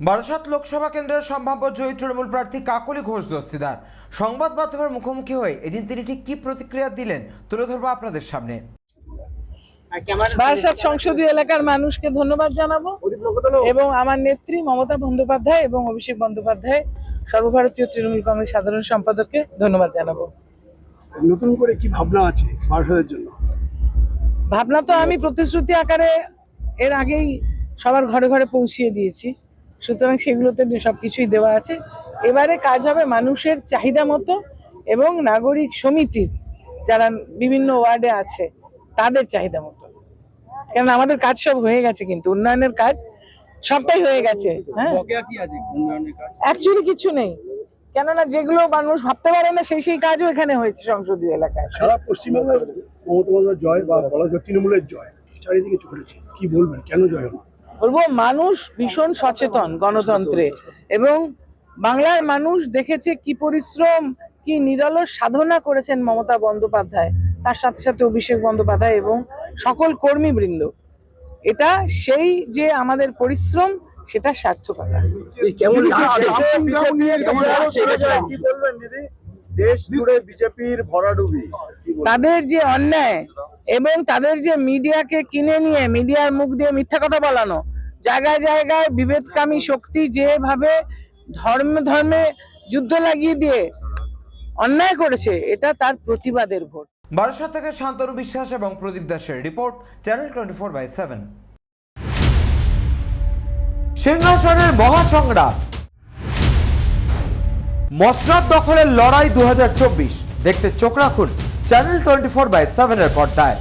বারাসাত লোকসভা কেন্দ্রের সম্ভাব্য জয়ী তৃণমূল প্রার্থী কাকলি ঘোষ দস্তিদার। সংবাদ মাধ্যমের মুখোমুখি হয়ে এদিন তিনি ঠিক কী প্রতিক্রিয়া দিলেন তুলে ধরবো আপনাদের সামনে। বারাসাত সংসদীয় এলাকার মানুষকে ধন্যবাদ জানাব। এবং আমার নেত্রী মমতা বন্দ্যোপাধ্যায় এবং অভিষেক বন্দ্যোপাধ্যায় সর্বভারতীয় তৃণমূল কংগ্রেস সাধারণ সম্পাদককে ধন্যবাদ জানাব। নতুন করে কি ভাবনা আছে বারাসাতের জন্য? ভাবনা তো আমি প্রতিশ্রুতি আকারে এর আগেই সবার ঘরে ঘরে পৌঁছিয়ে দিয়েছি। সুতরাং সেগুলোতে সব কিছুই দেওয়া আছে। এবারে কাজ হবে মানুষের চাহিদা মতো এবং নাগরিক সমিতির যারা বিভিন্ন ওয়ার্ডে আছে তাদের চাহিদা মতো। কেন আমাদের কাজ সব হয়ে গেছে কিন্তু উন্নয়নের কাজ সবটাই হয়ে গেছে হ্যাঁ? বকেয়া কি আছে উন্নয়নের কাজ? অ্যাকচুয়ালি কিছু নেই। কেননা যেগুলো মানুষ ভাবতে পারে না সেই সেই কাজও এখানে হয়েছে সংসদীয় এলাকায়। সারা পশ্চিমবাংলার মমতা জয় বা বলা যায় তৃণমূলের জয় চারিদিকে চলেছে। কি বলবেন? কেন জয় হলো? বলব মানুষ ভীষণ সচেতন গণতন্ত্রে। এবং বাংলার মানুষ দেখেছে কি পরিশ্রম কি নিরলস সাধনা করেছেন মমতা বন্দ্যোপাধ্যায় তার সাথে সাথে অভিষেক বন্দ্যোপাধ্যায় এবং সকল কর্মীবৃন্দ। এটা সেই যে আমাদের পরিশ্রম সেটা সার্থকতা। কেমন কি বলবেন দিদি? দেশ জুড়ে বিজেপির ভরাডুবি। তাদের যে অন্যায় এবং তাদের যে মিডিয়াকে কিনে নিয়ে, মিডিয়ার মুখ দিয়ে মিথ্যা কথা বলানো, জায়গায় জায়গায় বিভেদকামী শক্তি যেভাবে ধর্মে ধর্মে যুদ্ধ লাগিয়ে দিয়ে অন্যায় করেছে, এটা তার প্রতিবাদের ভোট। বারাসাত থেকে শান্তনু বিশ্বাস এবং প্রদীপ দাসের report, channel twenty four by seven. সিংহাসনের মহাসংগ্রাম। মসনাদ দখলের লড়াই দু হাজার চব্বিশ। দেখতে চোখ রাখুন। চ্যানেল টোয়েন্টি ফোর বাই সেভেনের পর্দায়।